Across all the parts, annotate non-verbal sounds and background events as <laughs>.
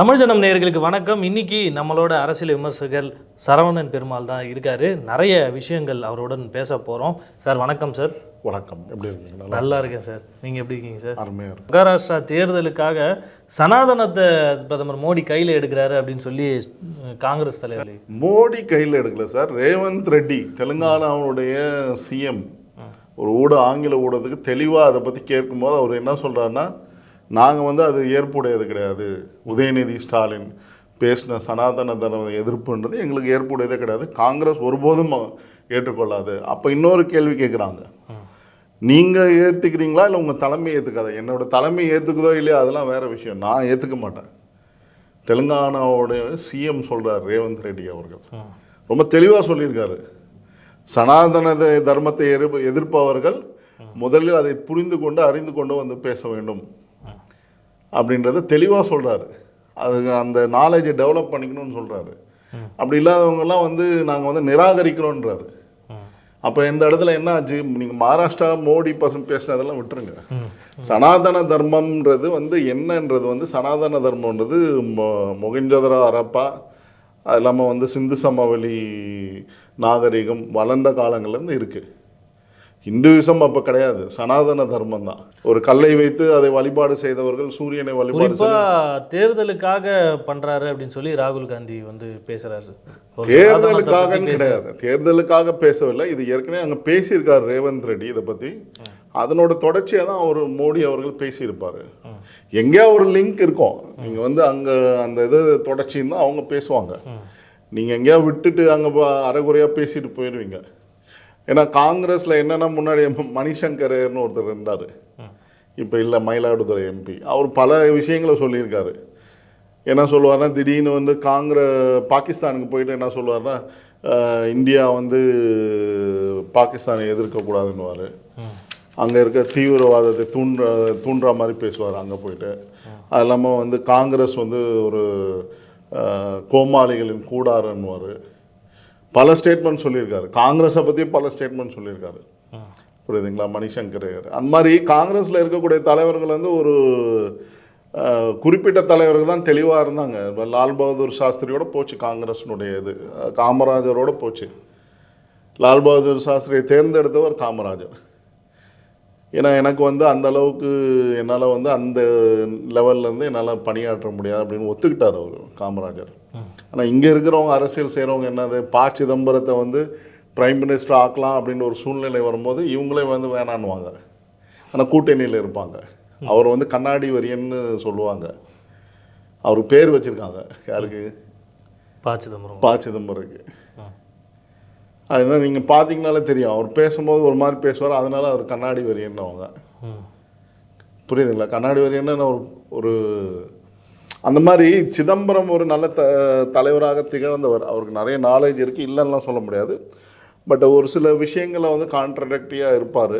தமிழ் ஜனம் நேயர்களுக்கு வணக்கம். இன்னைக்கு நம்மளோட அரசியல் விமர்சகர் சரவணன் பெருமாள் தான் இருக்காரு. நிறைய விஷயங்கள் அவருடன் பேச போகிறோம் சார் வணக்கம் சார். வணக்கம். எப்படி இருக்கீங்க? நல்லா இருக்கேன் சார். நீங்கள் எப்படி இருக்கீங்க சார்? அருமையாக மகாராஷ்டிரா தேர்தலுக்காக சனாதனத்தை பிரதமர் மோடி கையில் எடுக்கிறாரு அப்படின்னு சொல்லி காங்கிரஸ் தலைவர். மோடி கையில் எடுக்கல சார். ரேவந்த் ரெட்டி தெலுங்கானாவுடைய சிஎம் ஒரு ஊட ஆங்கில ஊடகத்துக்கு தெளிவாக அதை பற்றி கேட்கும்போது அவர் என்ன சொல்கிறாருன்னா நாங்கள் வந்து அது ஏற்புடையது கிடையாது. உதயநிதி ஸ்டாலின் பேசின சனாதன தர்ம எதிர்ப்புன்றது எங்களுக்கு ஏற்புடையதே கிடையாது. காங்கிரஸ் ஒருபோதும் ஏற்றுக்கொள்ளாது. அப்போ இன்னொரு கேள்வி கேட்குறாங்க நீங்கள் ஏற்றுக்கிறீங்களா இல்லை உங்கள் தலைமை ஏற்றுக்காத என்னோட தலைமை ஏற்றுக்குதோ இல்லையோ அதெல்லாம் வேற விஷயம். நான் ஏற்றுக்க மாட்டேன். தெலுங்கானாவுடைய சிஎம் சொல்றார் ரேவந்த் ரெட்டி அவர்கள். ரொம்ப தெளிவாக சொல்லியிருக்காரு. சனாதன தர்மத்தை எதிர்ப்பு எதிர்ப்பவர்கள் முதலில் அதை புரிந்து கொண்டு அறிந்து கொண்டு வந்து பேச வேண்டும். அப்படின்றத தெளிவாக சொல்கிறாரு அது அந்த நாலேஜை டெவலப் பண்ணிக்கணும்னு சொல்கிறாரு அப்படி இல்லாதவங்கெல்லாம் வந்து நாங்கள் வந்து நிராகரிக்கிறோன்றாரு. அப்போ இந்த இடத்துல என்ன ஆச்சு? நீங்கள் மகாராஷ்டிரா மோடி பசங்க பேசினதெல்லாம் விட்டுருங்க. சனாதன தர்மம்ன்றது வந்து என்னன்றது வந்து சனாதன தர்மம்ன்றது மொ- மொகஞ்சதரா அரப்பா அது இல்லாமல் வந்து சிந்து சமவெளி நாகரிகம் வளர்ந்த காலங்கள்லேருந்து இருக்குது ஹிந்துவிசம் அப்போ கிடையாது சனாதன தர்மம் தான் ஒரு கல்லை வைத்து அதை வழிபாடு செய்தவர்கள் சூரியனை வழிபாடு தேர்தலுக்காக பண்றாரு அப்படின்னு சொல்லி ராகுல் காந்தி வந்து பேசுறாரு. தேர்தலுக்காக பத்தி. கிடையாது. தேர்தலுக்காக பேசவில்லை. இது ஏற்கனவே அங்கே பேசியிருக்கார் ரேவந்த் ரெட்டி இதை பற்றி அதனோட தொடர்ச்சியாக தான் அவர் மோடி அவர்கள் பேசியிருப்பார். எங்கேயா ஒரு லிங்க் இருக்கும். நீங்கள் வந்து அங்கே அந்த இது தொடர்ச்சின்னா அவங்க பேசுவாங்க. நீங்கள் எங்கேயா விட்டுட்டு அங்கே அரைகுறையாக பேசிட்டு போயிடுவீங்க ஏன்னா காங்கிரஸில் என்னென்ன முன்னாடி மணிசங்கர்னு ஒருத்தர் இருந்தார். இப்போ இல்லை மயிலாடுதுறை எம்பி அவர் பல விஷயங்களை சொல்லியிருக்காரு. என்ன சொல்லுவார்னா திடீர்னு வந்து காங்கிர பாகிஸ்தானுக்கு போயிட்டு என்ன சொல்லுவார்னா இந்தியா வந்து பாகிஸ்தானை எதிர்க்கக்கூடாதுன்னுவார். அங்கே இருக்க தீவிரவாதத்தை தூண்டுற தூண்டுற மாதிரி பேசுவார் அங்கே போயிட்டு. அது இல்லாமல் வந்து காங்கிரஸ் வந்து ஒரு கோமாளிகளின் கூடாரன்னுவார். பல ஸ்டேட்மெண்ட் சொல்லியிருக்காரு. காங்கிரஸை பற்றி பல ஸ்டேட்மெண்ட் சொல்லியிருக்காரு. புரியுதுங்களா? மணிசங்கர் அந்த மாதிரி காங்கிரஸில் இருக்கக்கூடிய தலைவர்கள் வந்து ஒரு குறிப்பிட்ட தலைவர்கள் தான் தெளிவாக இருந்தாங்க. லால் பகதூர் சாஸ்திரியோட போச்சு காங்கிரஸினுடைய இது. காமராஜரோட போச்சு. லால் பகதூர் சாஸ்திரியை தேர்ந்தெடுத்தவர் காமராஜர். ஏன்னா எனக்கு வந்து அந்த அளவுக்கு என்னால் வந்து அந்த லெவல்லேருந்து என்னால் பணியாற்ற முடியாது அப்படின்னு ஒத்துக்கிட்டார் அவர் காமராஜர். ஆனால் இங்கே இருக்கிறவங்க அரசியல் செய்கிறவங்க என்னது? ப. சிதம்பரத்தை வந்து பிரைம் மினிஸ்டர் ஆக்கலாம் அப்படின்ற ஒரு சூழ்நிலை வரும்போது இவங்களே வந்து வேணான்னுவாங்க. ஆனால் கூட்டணியில் இருப்பாங்க. அவர் வந்து கண்ணாடி வரியன்னு சொல்லுவாங்க. அவருக்கு பேர் வச்சுருக்காங்க. யாருக்கு? ப. சிதம்பரம். ப. சிதம்பரத்துக்கு அதனால் நீங்கள் பார்த்தீங்கனாலே தெரியும். அவர் பேசும்போது ஒரு மாதிரி பேசுவார். அதனால அவர் கண்ணாடி வரியன்னுவாங்க. ம். புரியுதுங்களா? கண்ணாடி வரியன்னு ஒரு ஒரு அந்த மாதிரி சிதம்பரம் ஒரு நல்ல த தலைவராக திகழ்ந்தவர். அவருக்கு நிறைய நாலேஜ் இருக்குது இல்லைன்னா சொல்ல முடியாது. பட் ஒரு சில விஷயங்களை வந்து கான்ட்ரடக்டியாக இருப்பார்.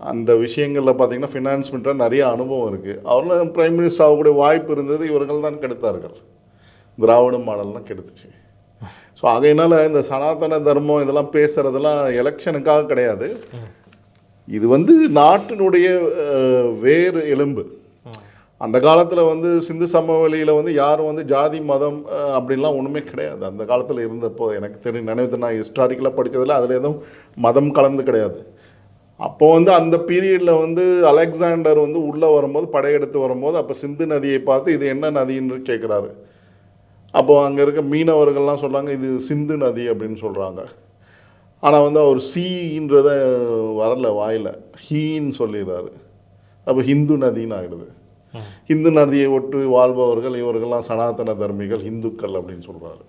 அந்த விஷயங்களில் பார்த்தீங்கன்னா ஃபினான்ஸ் மினிஸ்டர் நிறைய அனுபவம் இருக்குது அவரில் பிரைம் மினிஸ்டர் ஆகக்கூடிய வாய்ப்பு இருந்தது. இவர்கள் தான் கெடுத்தார்கள். திராவிட மாடல்லாம் கெடுத்துச்சு. ஸோ ஆகையினால இந்த சனாதன தர்மம் இதெல்லாம் பேசுகிறதெல்லாம் எலெக்ஷனுக்காக கிடையாது. இது வந்து நாட்டினுடைய வேறு எலும்பு. அந்த காலத்தில் வந்து சிந்து சமவெளியில் வந்து யாரும் வந்து ஜாதி மதம் அப்படின்லாம் அப்படிலாம் ஒன்றுமே கிடையாது. அந்த காலத்தில் இருந்தப்போ எனக்கு தெரியும் நினைவு நான் ஹிஸ்டாரிக்கலாக படித்ததில் அதில் எதுவும் மதம் கலந்து கிடையாது. அப்போ வந்து அந்த பீரியடில் வந்து அலெக்சாண்டர் வந்து உள்ளே வரும்போது படையெடுத்து வரும்போது அப்போ சிந்து நதியை பார்த்து இது என்ன நதின்னு கேட்குறாரு அப்போ அங்கே இருக்க மீனவர்கள்லாம் சொல்கிறாங்க இது சிந்து நதி அப்படின்னு சொல்கிறாங்க ஆனால் வந்து அவர் சீன்றத வரல வாயில். ஹீன்னு சொல்லிடுறாரு. அப்போ ஹிந்து நதின்னு ஆகிடுது ஹிந்து நதியை ஒட்டு வாழ்பவர்கள் இவர்கள்லாம் சனாதன தர்மிகள் இந்துக்கள் அப்படின்னு சொல்கிறாரு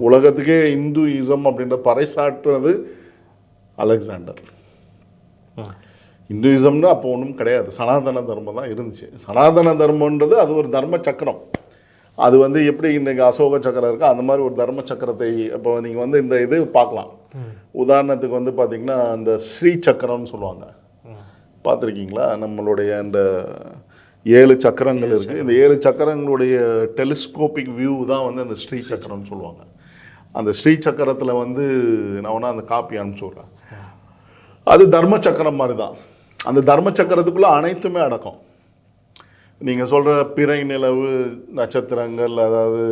உலகத்துக்கே இந்துயிசம் அப்படின்ற பறைசாற்றுறது அலெக்சாண்டர். ம். இந்துயிசம்னு அப்போ ஒன்றும் கிடையாது. சனாதன தர்மம் தான் இருந்துச்சு. சனாதன தர்மன்றது அது ஒரு தர்ம சக்கரம். அது வந்து எப்படி இன்னைக்கு அசோக சக்கரம் இருக்கோ அந்த மாதிரி ஒரு தர்ம சக்கரத்தை இப்போ நீங்கள் வந்து இந்த இது பார்க்கலாம். உதாரணத்துக்கு வந்து பார்த்திங்கன்னா இந்த ஸ்ரீ சக்கரம்னு சொல்லுவாங்க. பார்த்துருக்கீங்களா? நம்மளுடைய இந்த ஏழு சக்கரங்கள் இருக்குது இந்த ஏழு சக்கரங்களுடைய டெலிஸ்கோபிக் வியூ தான் வந்து அந்த ஸ்ரீ சக்கரம்னு சொல்லுவாங்க. அந்த ஸ்ரீ சக்கரத்தில் வந்து நான் வேணா அந்த காப்பி அனுப்பிச்சு விட்றேன். அது தர்ம சக்கரம் மாதிரி தான் அந்த தர்ம சக்கரத்துக்குள்ளே அனைத்துமே அடக்கம். நீங்கள் சொல்கிற பிறை நிலவு நட்சத்திரங்கள் அதாவது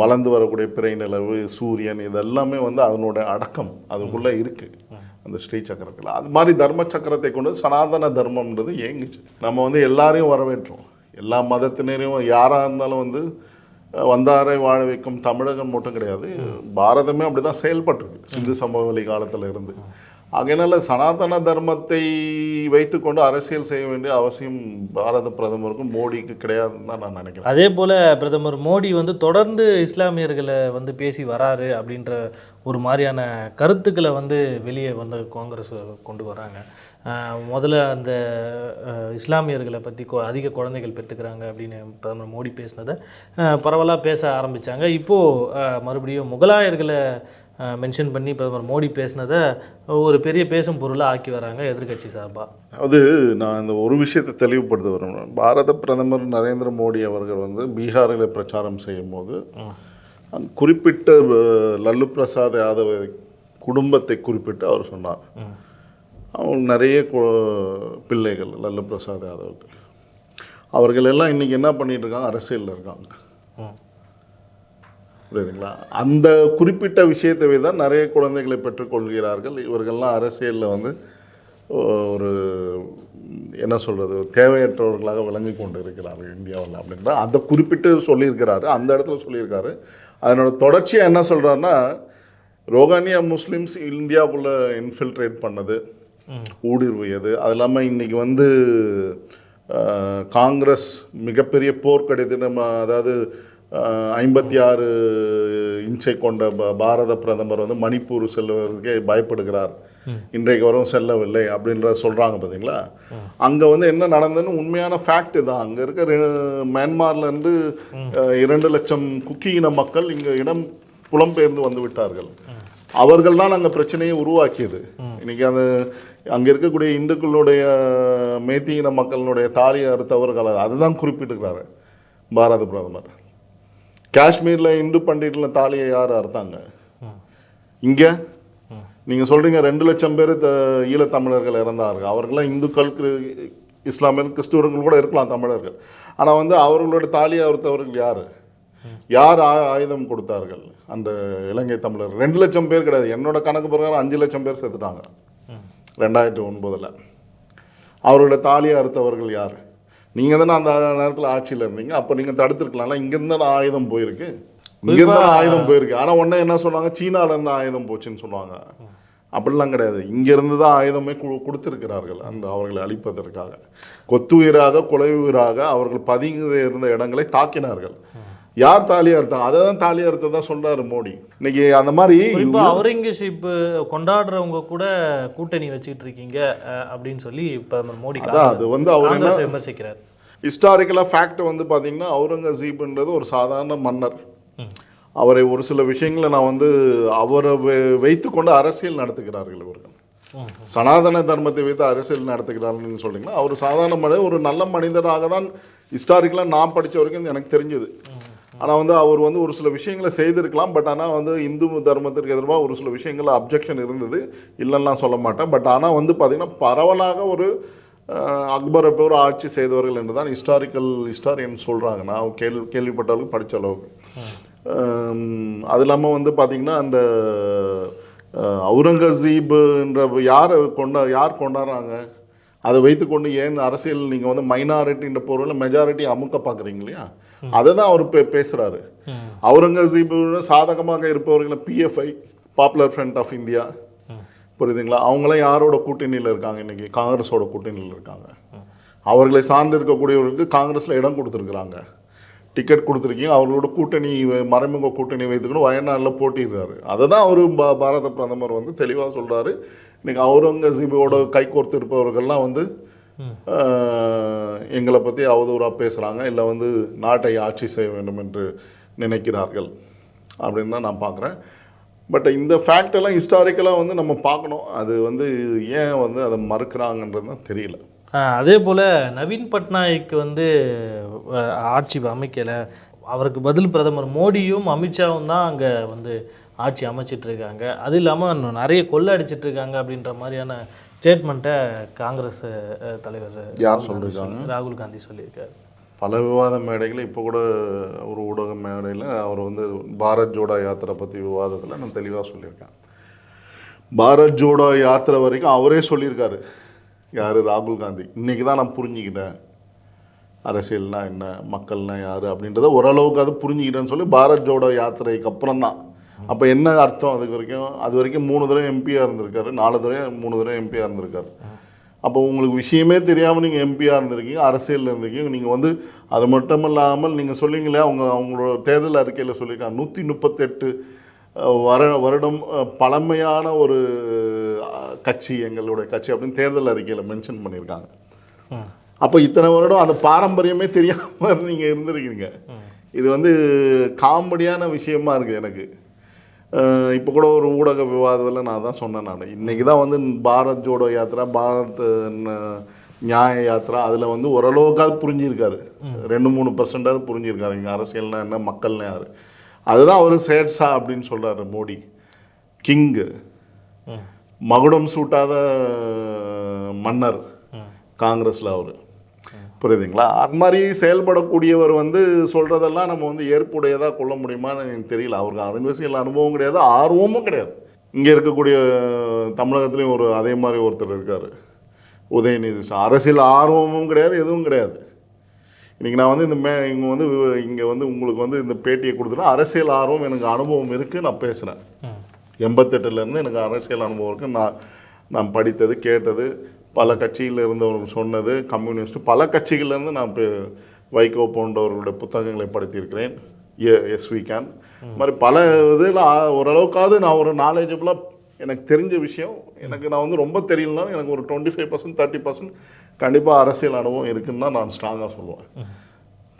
வளர்ந்து வரக்கூடிய பிறை நிலவு சூரியன் இதெல்லாமே வந்து அதனோட அடக்கம் அதுக்குள்ளே இருக்குது அந்த ஸ்ரீ சக்கரத்தில். அது மாதிரி தர்ம சக்கரத்தை கொண்டு சனாதன தர்மம்ன்றது ஏங்குச்சு நம்ம வந்து எல்லாரையும் வரவேற்றோம். எல்லா மதத்தினரையும் யாராக இருந்தாலும் வந்து வந்தாரை வாழ வைக்கும் தமிழகம் மட்டும் கிடையாது பாரதமே அப்படி தான் செயல்பட்டிருக்கு சிந்து சமவெளி காலத்தில் இருந்து. ஆகையினால சனாதன தர்மத்தை வைத்துக்கொண்டு அரசியல் செய்ய வேண்டிய அவசியம் பாரத பிரதமருக்கும் மோடிக்கு கிடையாதுன்னு தான் நான் நினைக்கிறேன். அதே போல் பிரதமர் மோடி வந்து தொடர்ந்து இஸ்லாமியர்களை வந்து பேசி வராரு அப்படின்ற ஒரு மாதிரியான கருத்துக்களை வந்து வெளியே வந்து காங்கிரஸ் கொண்டு வராங்க. முதல்ல அந்த இஸ்லாமியர்களை பற்றி அதிக குழந்தைகள் பெற்றுக்கிறாங்க அப்படின்னு பிரதமர் மோடி பேசினதை பரவலாக பேச ஆரம்பித்தாங்க இப்போது மறுபடியும் முகலாயர்களை மென்ஷன் பண்ணி பிரதமர் மோடி பேசினதை ஒரு பெரிய பேசும் பொருளாக ஆக்கி வராங்க எதிர்க்கட்சி சார்பாக அது நான் இந்த ஒரு விஷயத்தை தெளிவுபடுத்த விரும்புகிறேன் பாரத பிரதமர் நரேந்திர மோடி அவர்கள் வந்து பீகாரில் பிரச்சாரம் செய்யும் போது அங்க குறிப்பிட்ட லல்லு பிரசாத் யாதவ் குடும்பத்தை குறிப்பிட்டு அவர் சொன்னார். அவங்க நிறைய பிள்ளைகள் லல்லு பிரசாத் யாதவுக்கு. அவர்கள் எல்லாம் இன்னைக்கு என்ன பண்ணிட்டு இருக்காங்க? அரசியலில் இருக்காங்க. புரியுதுங்களா? அந்த குறிப்பிட்ட விஷயத்தை தான் நிறைய குழந்தைகளை பெற்றுக்கொள்கிறார்கள் இவர்கள்லாம் அரசியலில் வந்து ஒரு என்ன சொல்கிறது தேவையற்றவர்களாக விளங்கி கொண்டு இருக்கிறார்கள் இந்தியாவில் அப்படின்ற அதை குறிப்பிட்டு சொல்லியிருக்கிறாரு அந்த இடத்துல சொல்லியிருக்காரு. அதனோட தொடர்ச்சியாக என்ன சொல்கிறாருன்னா ரோகானியா முஸ்லிம்ஸ் இந்தியாவுக்குள்ளே இன்ஃபில்ட்ரேட் பண்ணது ஊடுருவியது. அது இல்லாமல் இன்றைக்கி வந்து காங்கிரஸ் மிகப்பெரிய போர்க்கடித்து நம்ம அதாவது ஐம்பத்தி ஆறு இன்ச்சை கொண்ட ப- பாரத பிரதமர் வந்து மணிப்பூர் செல்வதற்கே பயப்படுகிறார். இன்றைக்கு வரும் செல்லவில்லை அப்படின்ற சொல்கிறாங்க பார்த்தீங்களா அங்கே வந்து என்ன நடந்ததுன்னு உண்மையான ஃபேக்ட் தான். அங்கே இருக்க ரெ- மியான்மார்ல இருந்து அஹ், இரண்டு லட்சம் குக்கி இன மக்கள் இங்கே இடம் புலம்பெயர்ந்து வந்து விட்டார்கள். அவர்கள் தான் அங்கே பிரச்சனையை உருவாக்கியது. இன்னைக்கு அந்த அங்கே இருக்கக்கூடிய இந்துக்களுடைய மேத்தி இன மக்களுடைய தாலியை அறுத்தவர்கள் அது- அதுதான் குறிப்பிட்டிருக்கிறாரு பாரத பிரதமர். காஷ்மீரில் இந்து பண்டிகையில் தாலியை யார் அறுத்தாங்க? இங்கே? நீங்கள் சொல்கிறீங்க ரெண்டு லட்சம் பேர் த ஈழத்தமிழர்கள் இறந்தார்கள். அவர்களாம் இந்துக்கள் கிரு- இஸ்லாமியர் கிறிஸ்துவர்கள் கூட இருக்கலாம் தமிழர்கள். ஆனால் வந்து அவர்களோட தாலியை அறுத்தவர்கள் யார்? யார் ஆயுதம் கொடுத்தார்கள் அந்த இலங்கை தமிழர் ரெண்டு லட்சம் பேர் கிடையாது. என்னோட கணக்கு பிரகாரம் அஞ்சு லட்சம் பேர் செத்துட்டாங்க. ரெண்டாயிரத்தி ஒன்பதில். அவரோட தாலியை அறுத்தவர்கள் யார்? நீங்கள் தானே அந்த நேரத்தில் ஆட்சியில் இருந்தீங்க. அப்போ நீங்கள் தடுத்துருக்கலாம்ல இங்கேருந்து தானே ஆயுதம் போயிருக்கு. இங்கேருந்து தானே ஆயுதம் போயிருக்கு. ஆனால் உடனே என்ன சொன்னாங்க? சீனாலேருந்து ஆயுதம் போச்சுன்னு சொன்னாங்க. அப்படிலாம் கிடையாது. இங்கேருந்து தான் ஆயுதமே கு கொடுத்துருக்கிறார்கள் அந்த அவர்களை அழிப்பதற்காக. கொத்துயிராக கொலை உயிராக அவர்கள் பதுங்கி இருந்த இடங்களை தாக்கினார்கள். யார் தாலி அறுத்தாங்க அதை தான் தாலி அறுத்ததா சொல்றாரு மோடி. இன்னைக்கு அந்த மாதிரி குறிப்பா அவுரங்கசீப் கொண்டாடுறவங்க கூட கூட்டணி வச்சுக்கிட்டு இருக்கீங்க அப்படின்னு சொல்லி பிரதமர் மோடி அது வந்து அவர் விமர்சிக்கிறார். ஹிஸ்டாரிக்கலாக ஃபேக்ட் வந்து பார்த்தீங்கன்னா அவுரங்கசீப்ன்றது ஒரு சாதாரண மன்னர். அவரை ஒரு சில விஷயங்களை நான் வந்து அவரை வை- வைத்துக்கொண்டு அரசியல் நடத்துகிறார்கள் இவர்கள். சனாதன தர்மத்தை வைத்து அரசியல் நடத்துகிறார்கள்னு சொல்றீங்கன்னா அவர் சாதாரண மனிதர் ஒரு நல்ல மனிதராக தான் ஹிஸ்டாரிக்கலாக நான் படிச்ச வரைக்கும் எனக்கு தெரிஞ்சது. ஆனால் வந்து அவர் வந்து ஒரு சில விஷயங்களை செய்திருக்கலாம் பட் ஆனால் வந்து இந்து தர்மத்திற்கு எதிராக ஒரு சில விஷயங்கள் அப்ஜெக்ஷன் இருந்தது. இல்லைன்னா சொல்ல மாட்டேன். பட் ஆனால் வந்து பார்த்திங்கன்னா பரவலாக ஒரு அக்பரை பேர் ஆட்சி செய்தவர்கள் என்று தான் ஹிஸ்டாரிக்கல் ஹிஸ்டாரியன் சொல்கிறாங்க நான் கேள்வி கேள்விப்பட்டவர்கள் படித்த அளவுக்கு. அது இல்லாமல் வந்து பார்த்திங்கன்னா அந்த அவுரங்கசீப்ன்ற யாரை கொண்டா யார் கொண்டாடுறாங்க? அதை வைத்துக்கொண்டு ஏன் அரசியல் நீங்கள் வந்து மைனாரிட்டின்ற பொருளில் மெஜாரிட்டி அமுக்க பார்க்குறீங்க இல்லையா? அதை தான் அவர் பே பேசுகிறாரு. அவுரங்கசீப் சாதகமாக இருப்பவர்களை PFI popular front of India புரியுதுங்களா? அவங்களாம் யாரோட கூட்டணியில் இருக்காங்க இன்னைக்கு? காங்கிரஸோட கூட்டணியில் இருக்காங்க. அவர்களை சார்ந்து இருக்கக்கூடியவர்களுக்கு காங்கிரஸில் இடம் கொடுத்துருக்குறாங்க. டிக்கெட் கொடுத்துருக்கீங்க அவர்களோட கூட்டணி மறைமுக கூட்டணி வைத்துக்கணும் வயநாட்டில் போட்டிடுறாரு. அதை தான் அவர் பா பாரத பிரதமர் வந்து தெளிவாக சொல்கிறாரு இன்னைக்கு அவுரங்கசீபோட கை கோர்த்து இருப்பவர்கள்லாம் வந்து எங்களை பற்றி அவதூறாக பேசுகிறாங்க இல்லை வந்து நாட்டை ஆட்சி செய்ய வேண்டும் என்று நினைக்கிறார்கள் அப்படின்னு தான் நான் பார்க்குறேன் பட் இந்த ஃபேக்டெல்லாம் ஹிஸ்டாரிக்கலாக வந்து நம்ம பார்க்கணும். அது வந்து ஏன் வந்து அதை மறுக்கிறாங்கன்றது தான் தெரியல. அதே போல் நவீன் பட்நாயக் வந்து ஆட்சி அமைக்கலை. அவருக்கு பதில் பிரதமர் மோடியும் அமித்ஷாவும் தான் அங்கே வந்து ஆட்சி அமைச்சிட்டு இருக்காங்க. அது இல்லாமல் நிறைய கொள்ளை அடிச்சிட்ருக்காங்க அப்படின்ற மாதிரியான ஸ்டேட்மெண்ட்டை காங்கிரஸ் தலைவர் யார் சொல்லியிருக்காங்க ராகுல் காந்தி சொல்லியிருக்காரு. பல விவாத மேடைகள் இப்போ கூட ஒரு ஊடக மேடையில் அவர் வந்து பாரத் ஜோடா யாத்திரை பற்றி விவாதத்தில் நான் தெளிவாக சொல்லியிருக்கேன். பாரத் ஜோடா யாத்திரை வரைக்கும் அவரே சொல்லியிருக்காரு. யார்? ராகுல் காந்தி. இன்னைக்கு தான் நான் புரிஞ்சுக்கிட்டேன். அரசியல்னா என்ன? மக்கள்னா யார்? அப்படின்றத ஓரளவுக்கு அது புரிஞ்சுக்கிட்டேன்னு சொல்லி பாரத் ஜோடோ யாத்திரைக்கு அப்புறம் தான் அப்போ என்ன அர்த்தம் அதுக்கு வரைக்கும்? அது வரைக்கும் மூணு தடவை எம்பியாக இருந்திருக்காரு நாலு தடவை மூணு தடவை எம்பியாக இருந்திருக்காரு. அப்போ உங்களுக்கு விஷயமே தெரியாமல் நீங்கள் எம்பியாக இருந்திருக்கீங்க அரசியலில் இருந்திருக்கீங்க நீங்கள் வந்து அது மட்டும் இல்லாமல் நீங்கள் சொல்லிங்களே அவங்க அவங்களோட தேர்தல் அறிக்கையில் சொல்லியிருக்காங்க நூற்றி முப்பத்தெட்டு வர வருடம் பழமையான ஒரு கட்சி எங்களுடைய கட்சி அப்படின்னு தேர்தல் அறிக்கையில் மென்ஷன் பண்ணியிருக்காங்க. அப்போ இத்தனை வருடம் அந்த பாரம்பரியமே தெரியாமல் நீங்கள் இருந்திருக்கீங்க. இது வந்து காமெடியான விஷயமா இருக்குது எனக்கு. இப்போ கூட ஒரு ஊடக விவாதத்தில் நான் தான் சொன்னேன் நான். இன்றைக்கி தான் வந்து பாரத் ஜோடோ யாத்திரா பாரத் நியாய யாத்திரா அதில் வந்து ஓரளவுக்காவது புரிஞ்சிருக்காரு. ரெண்டு மூணு பர்சன்டாவது புரிஞ்சிருக்காரு. இங்கே அரசியல்னா என்ன மக்கள்னா யார்? அதுதான் அவர் சேட்ஸா அப்படின்னு சொல்கிறாரு மோடி. கிங்கு. மகுடம் சூட்டாத மன்னர் காங்கிரஸில் அவர். புரியுதுங்களா? அது மாதிரி செயல்படக்கூடியவர் வந்து சொல்கிறதெல்லாம் நம்ம வந்து ஏற்புடையதாக கொள்ள முடியுமான்னு எனக்கு தெரியல. அவருக்கு அரசியல் அனுபவம் கிடையாது ஆர்வமும் கிடையாது. இங்கே இருக்கக்கூடிய தமிழகத்துலேயும் ஒரு அதே மாதிரி ஒருத்தர் இருக்கார். உதயநிதி. அரசியல் ஆர்வமும் கிடையாது எதுவும் கிடையாது. இன்றைக்கி நான் வந்து இந்த மே இங்கே வந்து இங்கே வந்து உங்களுக்கு வந்து இந்த பேட்டியை கொடுத்துட்டா அரசியல் ஆர்வம் எனக்கு அனுபவம் இருக்குது நான் பேசுகிறேன் எண்பத்தெட்டுலேருந்து எனக்கு அரசியல் அனுபவம் இருக்குது நான் நான் படித்தது கேட்டது பல கட்சியில் இருந்தவங்க சொன்னது கம்யூனிஸ்ட். பல கட்சிகள்லேருந்து நான் இப்போ வைகோ போன்றவர்களுடைய புத்தகங்களை படித்திருக்கிறேன். ஏ எஸ் வி கேன். இது மாதிரி பல இதில் ஓரளவுக்காவது நான் ஒரு நாலேஜபிளாக எனக்கு தெரிஞ்ச விஷயம். எனக்கு நான் வந்து ரொம்ப தெரியலனாலும் எனக்கு ஒரு twenty five percent thirty percent கண்டிப்பாக அரசியல் அனுபவம் இருக்குன்னு தான் நான் ஸ்ட்ராங்காக சொல்லுவேன்.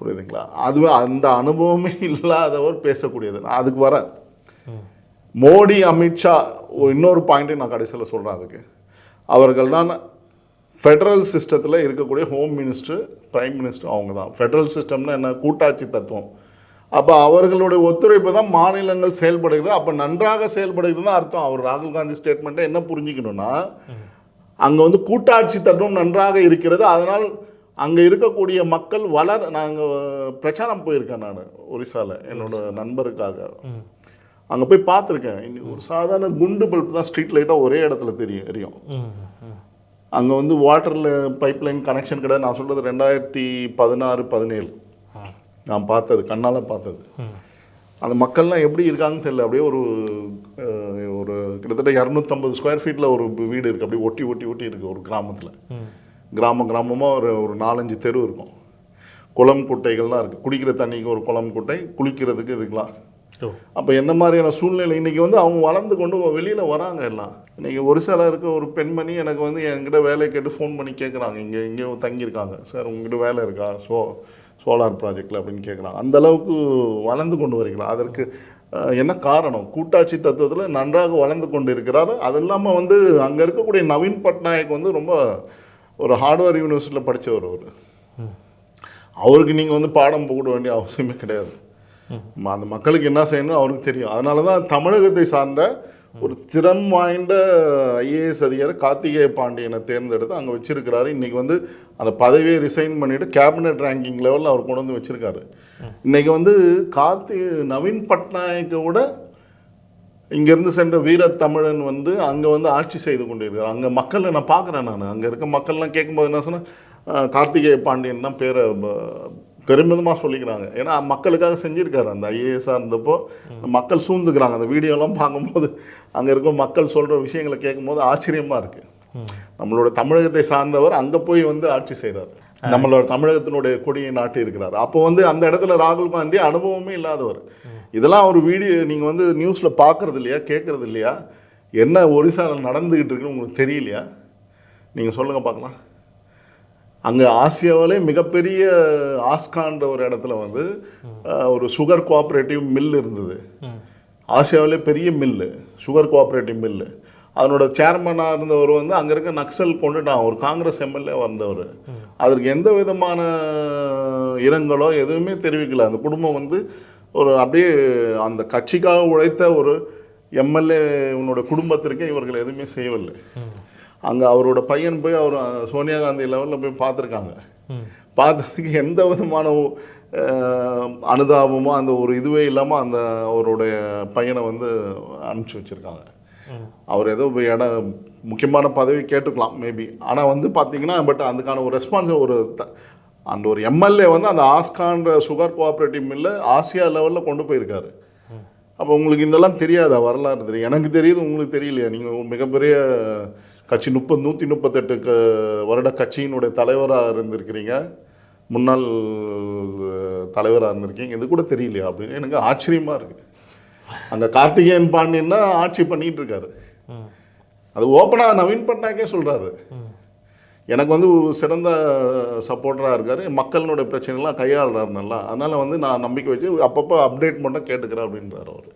புரியுதுங்களா? அதுவே அந்த அனுபவமே <laughs> இல்லாதவர் பேசக்கூடியது. நான் அதுக்கு வரேன். மோடி அமித்ஷா இன்னொரு பாயிண்ட்டை நான் கடைசியில் சொல்கிறேன் அதுக்கு. அவர்கள் தான் ஃபெடரல் சிஸ்டத்தில் இருக்கக்கூடிய ஹோம் மினிஸ்டர் பிரைம் மினிஸ்டர் அவங்க தான் ஃபெடரல் சிஸ்டம்னா என்ன? கூட்டாட்சி தத்துவம். அப்போ அவர்களுடைய ஒத்துழைப்பு தான் மாநிலங்கள் செயல்படுகிறது. அப்போ நன்றாக செயல்படுகிறது தான் அர்த்தம். அவர் ராகுல் காந்தி ஸ்டேட்மெண்ட்டை என்ன புரிஞ்சுக்கணும்னா அங்கே வந்து கூட்டாட்சி தத்துவம் நன்றாக இருக்கிறது. அதனால் அங்கே இருக்கக்கூடிய மக்கள் வளர் நாங்கள் பிரச்சாரம் போயிருக்கேன் நான் ஒரிசால என்னோட நண்பருக்காக. அங்கே போய் பார்த்துருக்கேன். இன்னைக்கு ஒரு சாதாரண குண்டு பல்ப் தான் ஸ்ட்ரீட் லைட்டாக ஒரே இடத்துல தெரியும் எரியும். ம் ம். அங்கே வந்து வாட்டரில் பைப் லைன் கனெக்ஷன் கிடையாது. நான் சொல்கிறது ரெண்டாயிரத்தி பதினாறு பதினேழு. நான் பார்த்தது கண்ணால் பார்த்தது. அந்த மக்கள்லாம் எப்படி இருக்காங்கன்னு தெரியல. அப்படியே ஒரு ஒரு கிட்டத்தட்ட இரநூத்தம்பது ஸ்கொயர் ஃபீட்டில் ஒரு வீடு இருக்குது அப்படியே ஒட்டி ஒட்டி ஒட்டி இருக்குது ஒரு கிராமத்தில். கிராம கிராமமாக ஒரு ஒரு நாலஞ்சு தெரு இருக்கும். குளம் குட்டைகள்லாம் இருக்குது குடிக்கிற தண்ணிக்கு ஒரு குளம் குட்டை குளிக்கிறதுக்கு இதுக்கெலாம் அப்போ என்ன மாதிரியான சூழ்நிலை? இன்னைக்கு வந்து அவங்க வளர்ந்து கொண்டு வெளியில் வராங்க எல்லாம். இன்னைக்கு ஒரு சில இருக்க ஒரு பெண்மணி எனக்கு வந்து என்கிட்ட வேலை கேட்டு ஃபோன் பண்ணி கேட்குறாங்க இங்கே இங்கே தங்கியிருக்காங்க. சார் உங்ககிட்ட வேலை இருக்கா? சோ சோலார் ப்ராஜெக்டில் அப்படின்னு கேட்குறாங்க அந்த அளவுக்கு வளர்ந்து கொண்டு வருகிறார். அதற்கு என்ன காரணம்? கூட்டாட்சி தத்துவத்தில் நன்றாக வளர்ந்து கொண்டு இருக்கிறார் அது இல்லாமல் வந்து அங்கே இருக்கக்கூடிய நவீன் பட்நாயக் வந்து ரொம்ப ஒரு ஹார்ட்வேர் யூனிவர்சிட்டியில் படித்தவர் அவர். அவருக்கு நீங்கள் வந்து பாடம் போட வேண்டிய அவசியமே கிடையாது. அந்த மக்களுக்கு என்ன செய்யணும் அவருக்கு தெரியும். அதனால தான் தமிழகத்தை சார்ந்த ஒரு திறன் வாய்ந்த ஐஏஎஸ் அதிகாரி கார்த்திகேய பாண்டியனை தேர்ந்தெடுத்து அங்கே வச்சிருக்கிறாரு. இன்னைக்கு வந்து அந்த பதவியை ரிசைன் பண்ணிட்டு கேபினட் ரேங்கிங் லெவலில் அவர் கொண்டு வந்து வச்சிருக்காரு. இன்னைக்கு வந்து கார்த்தி நவீன் பட்நாயக்கோட இங்கேருந்து சென்ற வீரத்தமிழன் வந்து அங்கே வந்து ஆட்சி செய்து கொண்டிருக்கிறார் அங்கே மக்களை நான் பார்க்குறேன் நான். அங்கே இருக்க மக்கள்லாம் கேட்கும்போது என்ன சொன்னேன் கார்த்திகேய பாண்டியன் தான் பேரை பெருமிதமாக சொல்லிக்கிறாங்க. ஏன்னா மக்களுக்காக செஞ்சுருக்காரு. அந்த ஐஏஎஸ்ஸாக இருந்தப்போ மக்கள் சூழ்ந்துக்கிறாங்க. அந்த வீடியோலாம் பார்க்கும்போது அங்கே இருக்க மக்கள் சொல்கிற விஷயங்களை கேட்கும்போது ஆச்சரியமாக இருக்குது நம்மளோட தமிழகத்தை சார்ந்தவர் அங்கே போய் வந்து ஆட்சி செய்கிறார் நம்மளோட தமிழகத்தினுடைய கொடியை நாட்டி இருக்கிறார். அப்போ வந்து அந்த இடத்துல ராகுல் காந்தி அனுபவமே இல்லாதவர். இதெல்லாம் ஒரு வீடியோ நீங்கள் வந்து நியூஸில் பார்க்குறது இல்லையா? கேட்குறது இல்லையா? என்ன ஒரிசாவில் நடந்துக்கிட்டு இருக்குன்னு உங்களுக்கு தெரியலையா? நீங்கள் சொல்லுங்கள் பார்க்கலாம். அங்கே ஆசியாவிலே மிகப்பெரிய ஆஸ்கான்ற ஒரு இடத்துல வந்து ஒரு சுகர் கோஆப்ரேட்டிவ் மில் இருந்தது. ஆசியாவிலே பெரிய மில்லு சுகர் கோஆப்ரேட்டிவ் மில்லு அதனோட சேர்மனாக இருந்தவர் வந்து அங்கே இருக்க நக்சல் கொண்டுட்டான். ஒரு காங்கிரஸ் எம்எல்ஏ வந்தவர். அதற்கு எந்த விதமான இரங்கலோ எதுவுமே தெரிவிக்கல. அந்த குடும்பம் வந்து ஒரு அப்படியே அந்த கட்சிக்காக உழைத்த ஒரு எம்எல்ஏ உன்னோட குடும்பத்திற்கு இவர்கள் எதுவுமே செய்யவில்லை. அங்கே அவரோட பையன் போய் அவர் சோனியா காந்தி லெவலில் போய் பார்த்துருக்காங்க. பார்த்ததுக்கு எந்த விதமான அனுதாபமோ அந்த ஒரு இதுவே இல்லாமல் அந்த அவருடைய பையனை வந்து அனுப்பிச்சி வச்சுருக்காங்க. அவர் ஏதோ இடம் முக்கியமான பதவி கேட்டுக்கலாம் மேபி ஆனால் வந்து பார்த்தீங்கன்னா பட் அதுக்கான ஒரு ரெஸ்பான்ஸ் ஒரு அந்த ஒரு எம்எல்ஏ வந்து அந்த ஆஸ்கான்ற சுகர் கோஆப்ரேட்டிவ் மில்லை ஆசியா லெவலில் கொண்டு போயிருக்காரு. அப்போ உங்களுக்கு இதெல்லாம் தெரியாதா வரலாறு தெரியும்? எனக்கு தெரியுது உங்களுக்கு தெரியலையா? நீங்கள் மிகப்பெரிய கட்சி முப்பது நூற்றி முப்பத்தெட்டு க வருட கட்சியினுடைய தலைவராக இருந்திருக்கிறீங்க. முன்னாள் தலைவராக இருந்திருக்கீங்க. இது கூட தெரியலையா அப்படின்னு எனக்கு ஆச்சரியமாக இருக்குது அந்த கார்த்திகேயன் பாண்டியன் தான் ஆட்சி பண்ணிட்டு இருக்காரு. அது ஓப்பனாக நவீன் பட்நாயக்கே சொல்கிறாரு எனக்கு வந்து சிறந்த சப்போர்ட்டராக இருக்கார். மக்களினுடைய பிரச்சனைலாம் கையாளுறாரு நல்லா. அதனால் வந்து நான் நம்பிக்கை வச்சு அப்பப்போ அப்டேட் மட்டும் கேட்டுக்கிறேன் அப்படின்றார் அவர்.